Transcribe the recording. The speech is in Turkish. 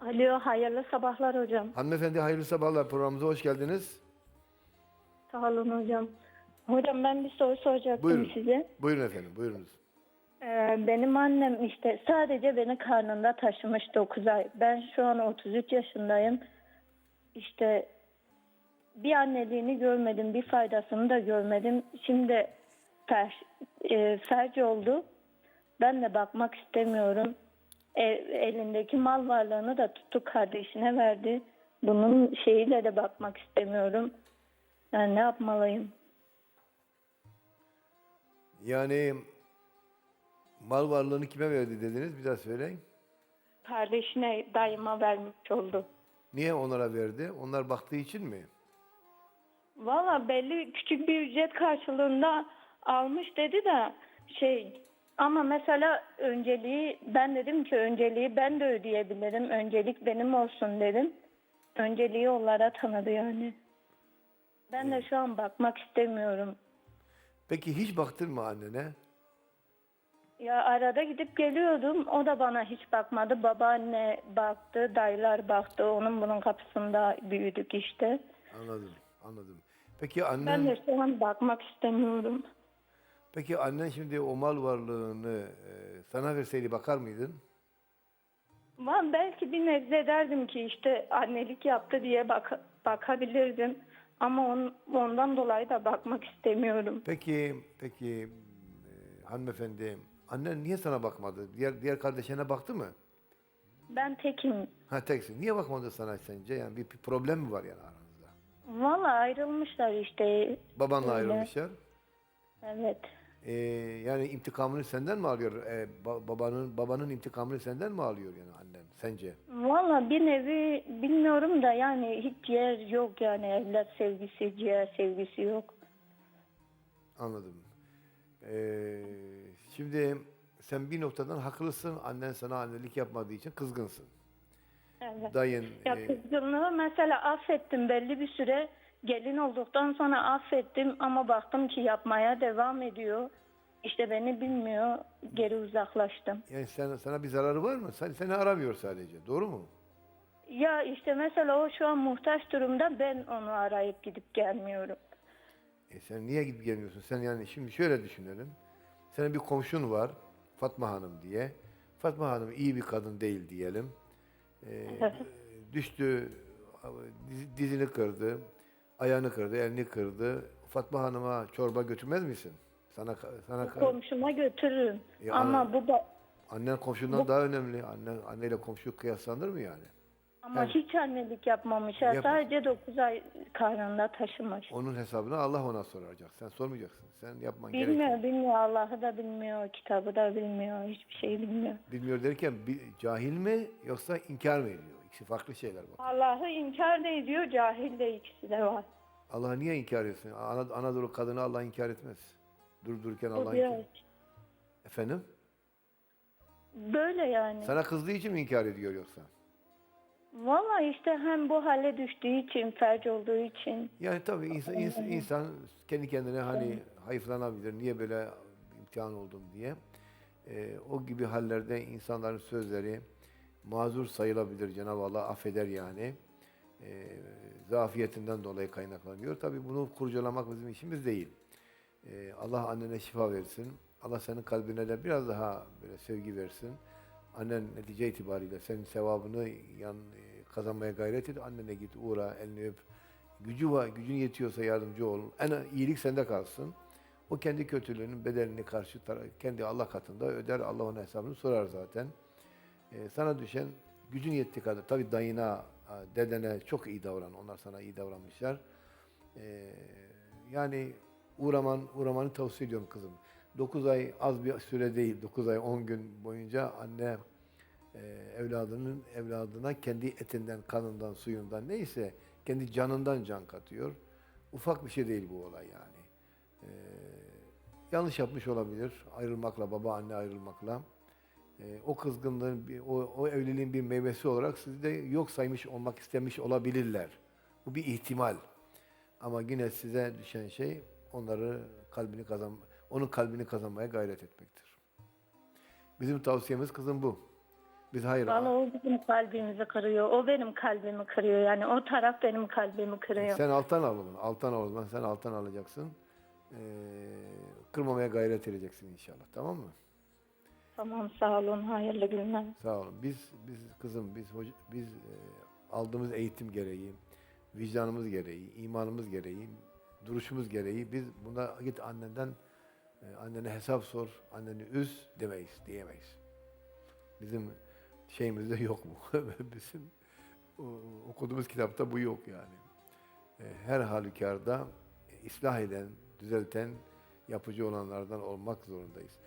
Alo, hayırlı sabahlar hocam. Hanımefendi hayırlı sabahlar programımıza hoş geldiniz. Sağ olun hocam. Hocam ben bir soru soracaktım Buyurun. size. Buyurun efendim buyurunuz. Ee, benim annem işte sadece beni karnında taşımış 9 ay. Ben şu an 33 yaşındayım. İşte bir anneliğini görmedim, bir faydasını da görmedim. Şimdi fer, e, felç oldu. Ben de bakmak istemiyorum. E, elindeki mal varlığını da tuttu kardeşine verdi. Bunun şeyiyle de bakmak istemiyorum. Yani ne yapmalıyım? Yani mal varlığını kime verdi dediniz bir daha söyleyin. Kardeşine dayıma vermiş oldu. Niye onlara verdi? Onlar baktığı için mi? Valla belli küçük bir ücret karşılığında almış dedi de şey ama mesela önceliği ben dedim ki önceliği ben de ödeyebilirim. Öncelik benim olsun dedim. Önceliği onlara tanıdı yani. Ben de şu an bakmak istemiyorum. Peki hiç baktın mı annene? Ya arada gidip geliyordum. O da bana hiç bakmadı. Babaanne baktı, dayılar baktı. Onun bunun kapısında büyüdük işte. Anladım, anladım. Peki annen, Ben de şu an bakmak istemiyorum. Peki annen şimdi o mal varlığını e, sana verseydi bakar mıydın? Ben belki bir nebze derdim ki işte annelik yaptı diye bak bakabilirdim. Ama on, ondan dolayı da bakmak istemiyorum. Peki, peki e, hanımefendi, annen niye sana bakmadı? Diğer diğer kardeşine baktı mı? Ben tekim. Ha teksin. Niye bakmadı sana sence? Yani bir, bir problem mi var yani aranızda? Valla ayrılmışlar işte. Babanla Öyle. ayrılmışlar. Evet. Ee, yani intikamını senden mi alıyor? Ba- babanın babanın intikamını senden mi alıyor yani annen sence? Valla bir nevi bilmiyorum da yani hiç yer yok yani evlat sevgisi, ciğer sevgisi yok. Anladım. Ee, şimdi sen bir noktadan haklısın. Annen sana annelik yapmadığı için kızgınsın. Evet. Dayın Ya e, kızgınlığı mesela affettim belli bir süre. Gelin olduktan sonra affettim ama baktım ki yapmaya devam ediyor. İşte beni bilmiyor. Geri uzaklaştım. yani sen, sana bir zararı var mı? Sen, seni aramıyor sadece. Doğru mu? Ya işte mesela o şu an muhtaç durumda ben onu arayıp gidip gelmiyorum. E sen niye gidip gelmiyorsun? Sen yani şimdi şöyle düşünelim. Senin bir komşun var. Fatma Hanım diye. Fatma Hanım iyi bir kadın değil diyelim. Ee, düştü, diz- dizini kırdı, ayağını kırdı, elini kırdı. Fatma Hanım'a çorba götürmez misin? Sana sana Komşuma götürürüm. Ya ama ana- bu da annen komşundan daha önemli. Anne anneyle komşu kıyaslanır mı yani? ama Evet. hiç annelik yapmamış. Ya, Yap- sadece 9 ay karnında taşımış. Onun hesabını Allah ona soracak. Sen sormayacaksın. Sen yapman Bilmiyor, gerekiyor. bilmiyor. Allah'ı da bilmiyor, kitabı da bilmiyor, hiçbir şey bilmiyor. Bilmiyor derken bir, cahil mi yoksa inkar mı ediyor? İkisi farklı şeyler bak. Allah'ı inkar da ediyor, cahil de ikisi de var. Allah'ı niye inkar etsin? Ana- Anadolu kadını Allah inkar etmez. Dur dururken Allah O inkar biraz Efendim? böyle yani. Sana kızdığı için mi inkar ediyor yoksa? Valla işte hem bu hale düştüğü için, felç olduğu için. Yani tabii insan, insan, insan kendi kendine hani hayıflanabilir. Niye böyle imtihan oldum diye. Ee, o gibi hallerde insanların sözleri mazur sayılabilir. Cenab-ı Allah affeder yani. Ee, zafiyetinden dolayı kaynaklanıyor. Tabii bunu kurcalamak bizim işimiz değil. Ee, Allah annene şifa versin. Allah senin kalbine de biraz daha böyle sevgi versin. Annen netice itibariyle senin sevabını yan, e, kazanmaya gayret et. Annene git uğra, elini öp. Gücü var, gücün yetiyorsa yardımcı ol. En iyilik sende kalsın. O kendi kötülüğünün bedelini karşı kendi Allah katında öder. Allah onun hesabını sorar zaten. Ee, sana düşen gücün yettiği kadar. Tabii dayına, dedene çok iyi davran. Onlar sana iyi davranmışlar. Ee, yani uğraman, uğramanı tavsiye ediyorum kızım. 9 ay az bir süre değil. 9 ay 10 gün boyunca anne e, evladının evladına kendi etinden, kanından, suyundan neyse kendi canından can katıyor. Ufak bir şey değil bu olay yani. Ee, yanlış yapmış olabilir ayrılmakla, baba anne ayrılmakla. Ee, o kızgınlığın, o, o evliliğin bir meyvesi olarak sizi de yok saymış olmak istemiş olabilirler. Bu bir ihtimal. Ama yine size düşen şey onları kalbini kazan, onun kalbini kazanmaya gayret etmektir. Bizim tavsiyemiz kızım bu. Biz hayır. Vallahi o bizim kalbimizi kırıyor. O benim kalbimi kırıyor. Yani o taraf benim kalbimi kırıyor. Sen alttan al onu. Alttan al zaman. Sen alttan alacaksın. Ee, kırmamaya gayret edeceksin inşallah. Tamam mı? Tamam sağ olun. Hayırlı günler. Sağ olun. Biz biz kızım biz hoca, biz e, aldığımız eğitim gereği, vicdanımız gereği, imanımız gereği, duruşumuz gereği biz buna git annenden e, annene hesap sor, anneni üz demeyiz, diyemeyiz. Bizim şeyimizde yok bu. Bizim okuduğumuz kitapta bu yok yani. E, Her halükarda ıslah eden, düzelten, yapıcı olanlardan olmak zorundayız.